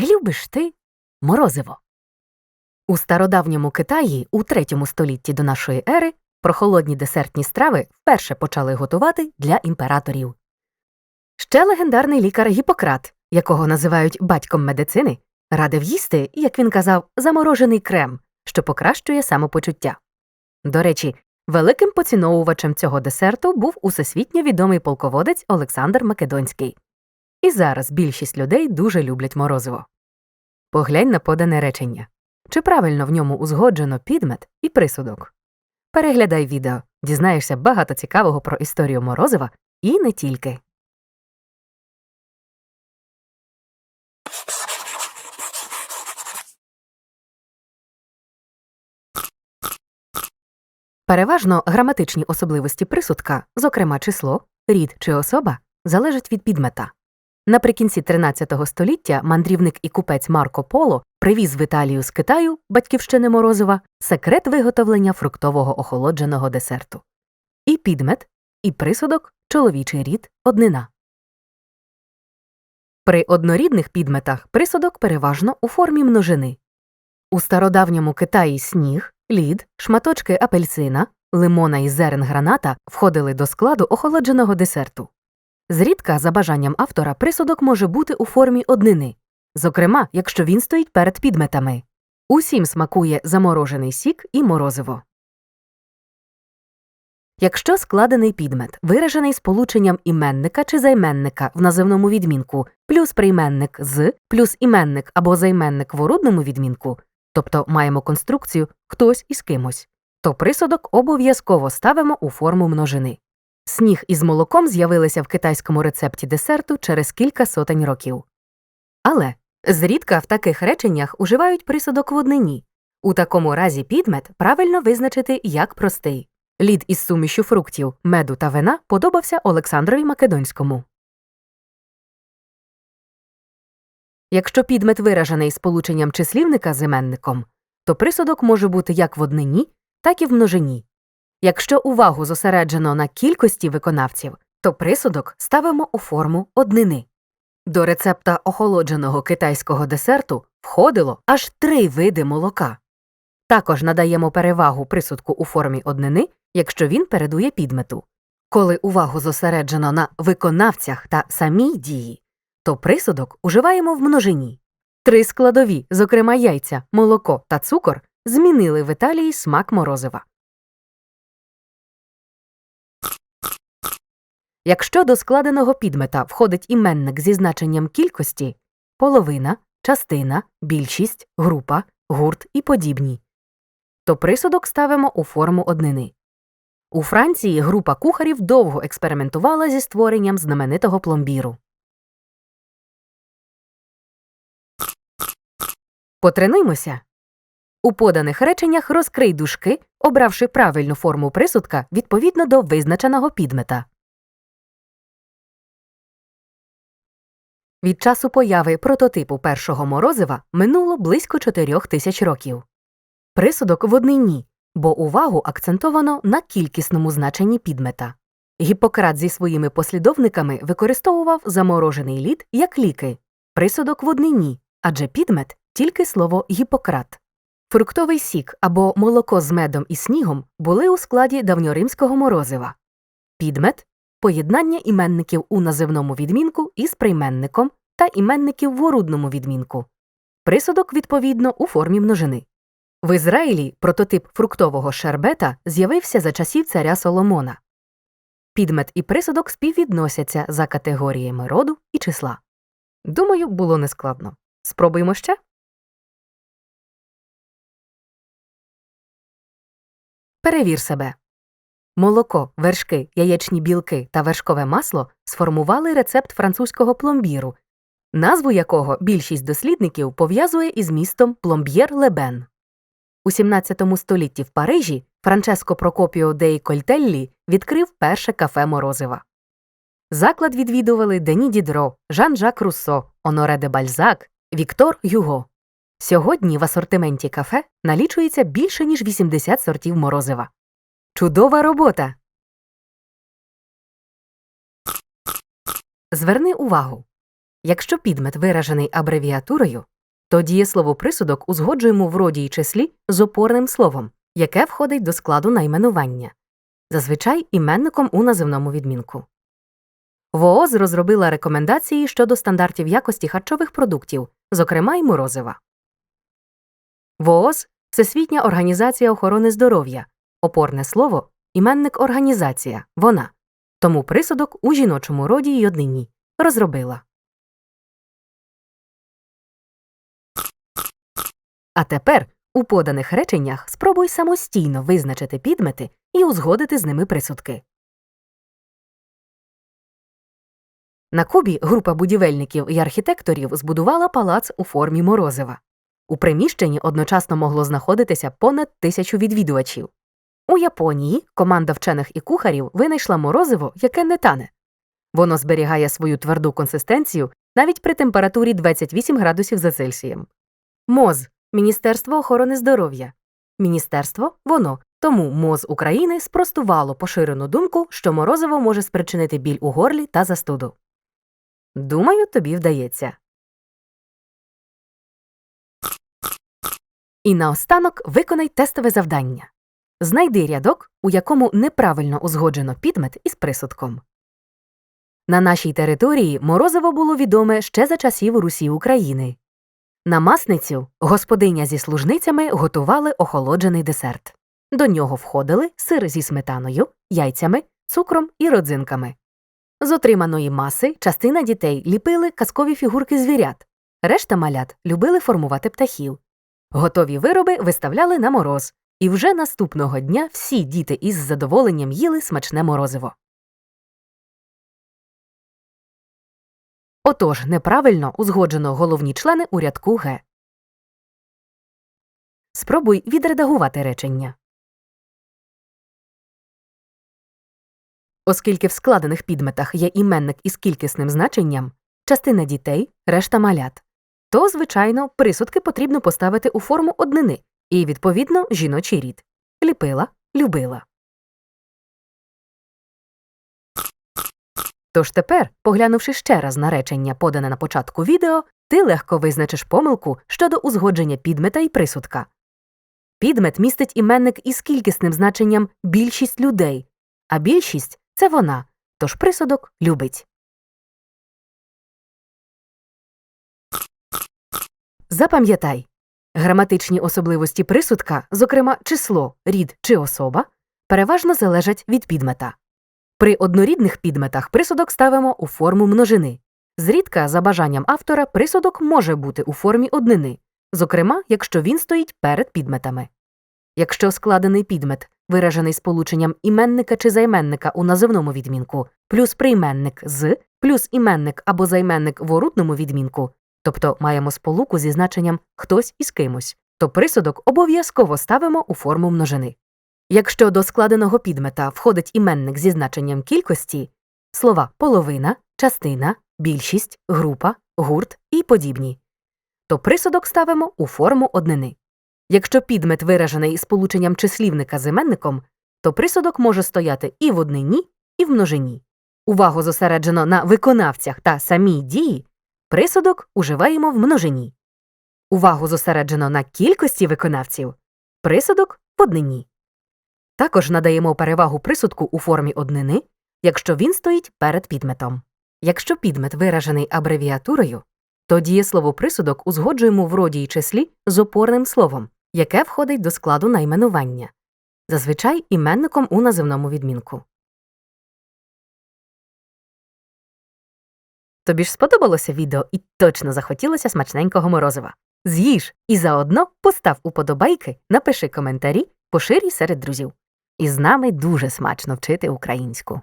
Чи любиш ти морозиво? У стародавньому Китаї у третьому столітті до нашої ери прохолодні десертні страви вперше почали готувати для імператорів. Ще легендарний лікар Гіппократ, якого називають батьком медицини, радив їсти, як він казав, заморожений крем, що покращує самопочуття. До речі, великим поціновувачем цього десерту був усесвітньо відомий полководець Олександр Македонський. І зараз більшість людей дуже люблять морозиво. Поглянь на подане речення. Чи правильно в ньому узгоджено підмет і присудок? Переглядай відео, дізнаєшся багато цікавого про історію морозива і не тільки. Переважно граматичні особливості присудка, зокрема число, рід чи особа, залежать від підмета. Наприкінці 13 століття мандрівник і купець Марко Поло привіз в Італію з Китаю, батьківщини Морозова, секрет виготовлення фруктового охолодженого десерту. І підмет, і присудок, чоловічий рід, однина. При однорідних підметах присудок переважно у формі множини. У стародавньому Китаї сніг, лід, шматочки апельсина, лимона і зерен граната входили до складу охолодженого десерту. Зрідка, за бажанням автора, присудок може бути у формі однини, зокрема, якщо він стоїть перед підметами. Усім смакує заморожений сік і морозиво. Якщо складений підмет виражений сполученням іменника чи займенника в називному відмінку плюс прийменник з плюс іменник або займенник в орудному відмінку, тобто маємо конструкцію хтось із кимось, то присудок обов'язково ставимо у форму множини. Сніг із молоком з'явилися в китайському рецепті десерту через кілька сотень років. Але зрідка в таких реченнях уживають присудок в однині. У такому разі підмет правильно визначити як простий. Лід із сумішю фруктів, меду та вина подобався Олександрові Македонському. Якщо підмет виражений сполученням числівника з іменником, то присудок може бути як в однині, так і в множині. Якщо увагу зосереджено на кількості виконавців, то присудок ставимо у форму однини. До рецепта охолодженого китайського десерту входило аж три види молока. Також надаємо перевагу присудку у формі однини, якщо він передує підмету. Коли увагу зосереджено на виконавцях та самій дії, то присудок уживаємо в множині. Три складові, зокрема яйця, молоко та цукор, змінили в Італії смак морозива. Якщо до складеного підмета входить іменник зі значенням кількості половина, частина, більшість, група, гурт і подібні, то присудок ставимо у форму однини. У Франції група кухарів довго експериментувала зі створенням знаменитого пломбіру. Потренуймося. У поданих реченнях розкрий дужки, обравши правильну форму присудка відповідно до визначеного підмета. Від часу появи прототипу першого морозива минуло близько чотирьох тисяч років. Присудок в однині, бо увагу акцентовано на кількісному значенні підмета. Гіппократ зі своїми послідовниками використовував заморожений лід як ліки, присудок в однині, адже підмет тільки слово гіппократ. Фруктовий сік або молоко з медом і снігом були у складі давньоримського морозива. Підмет поєднання іменників у називному відмінку із прийменником та іменників в орудному відмінку. Присудок, відповідно, у формі множини. В Ізраїлі прототип фруктового шербета з'явився за часів царя Соломона. Підмет і присудок співвідносяться за категоріями роду і числа. Думаю, було нескладно. Спробуємо ще. Перевір себе. Молоко, вершки, яєчні білки та вершкове масло сформували рецепт французького пломбіру, назву якого більшість дослідників пов'язує із містом пломб'єр Лебен. У 17 столітті в Парижі Франческо Прокопіо деї Кольтеллі відкрив перше кафе морозива. Заклад відвідували Дені Дідро, Жан-Жак Руссо, Оноре де Бальзак, Віктор Юго. Сьогодні в асортименті кафе налічується більше ніж 80 сортів морозива. Чудова робота. Зверни увагу. Якщо підмет виражений абревіатурою, то дієслово присудок узгоджуємо в роді й числі з опорним словом, яке входить до складу найменування, зазвичай іменником у називному відмінку. ВООЗ розробила рекомендації щодо стандартів якості харчових продуктів, зокрема й морозива. ВООЗ Всесвітня організація охорони здоров'я, опорне слово іменник організація, вона, тому присудок у жіночому роді й однині розробила. А тепер у поданих реченнях спробуй самостійно визначити підмети і узгодити з ними присудки. На Кубі група будівельників і архітекторів збудувала палац у формі морозива. У приміщенні одночасно могло знаходитися понад тисячу відвідувачів. У Японії команда вчених і кухарів винайшла морозиво, яке не тане. Воно зберігає свою тверду консистенцію навіть при температурі 28 градусів за Цельсієм. МОЗ Міністерство охорони здоров'я. Міністерство воно. Тому МОЗ України спростувало поширену думку, що морозиво може спричинити біль у горлі та застуду. Думаю, тобі вдається. І наостанок виконай тестове завдання. Знайди рядок, у якому неправильно узгоджено підмет із присудком. На нашій території морозиво було відоме ще за часів Русі України. На масницю господиня зі служницями готували охолоджений десерт. До нього входили сир зі сметаною, яйцями, цукром і родзинками. З отриманої маси частина дітей ліпили казкові фігурки звірят, решта малят любили формувати птахів. Готові вироби виставляли на мороз, і вже наступного дня всі діти із задоволенням їли смачне морозиво. Отож, неправильно узгоджено головні члени у рядку Г. Спробуй відредагувати речення. Оскільки в складених підметах є іменник із кількісним значенням, частина дітей, решта малят, то, звичайно, присудки потрібно поставити у форму однини і, відповідно, жіночий рід ліпила, любила. Тож тепер, поглянувши ще раз на речення, подане на початку відео, ти легко визначиш помилку щодо узгодження підмета і присудка. Підмет містить іменник із кількісним значенням більшість людей, а більшість це вона, тож присудок любить. Запам'ятай граматичні особливості присудка, зокрема число, рід чи особа, переважно залежать від підмета. При однорідних підметах присудок ставимо у форму множини. Зрідка, за бажанням автора, присудок може бути у формі однини, зокрема, якщо він стоїть перед підметами. Якщо складений підмет виражений сполученням іменника чи займенника у називному відмінку, плюс прийменник з, плюс іменник або займенник в орудному відмінку, тобто маємо сполуку зі значенням хтось із кимось, то присудок обов'язково ставимо у форму множини. Якщо до складеного підмета входить іменник зі значенням кількості, слова половина, частина, більшість, група, гурт і подібні, то присудок ставимо у форму однини. Якщо підмет виражений сполученням числівника з іменником, то присудок може стояти і в однині, і в множині. Увагу зосереджено на виконавцях та самій дії, присудок уживаємо в множині. Увагу зосереджено на кількості виконавців, присудок в однині. Також надаємо перевагу присудку у формі однини, якщо він стоїть перед підметом. Якщо підмет виражений абревіатурою, то дієслово присудок узгоджуємо в роді й числі з опорним словом, яке входить до складу найменування, зазвичай іменником у називному відмінку. Тобі ж сподобалося відео і точно захотілося смачненького морозива. З'їж і заодно постав уподобайки, напиши коментарі, поширій серед друзів. І з нами дуже смачно вчити українську.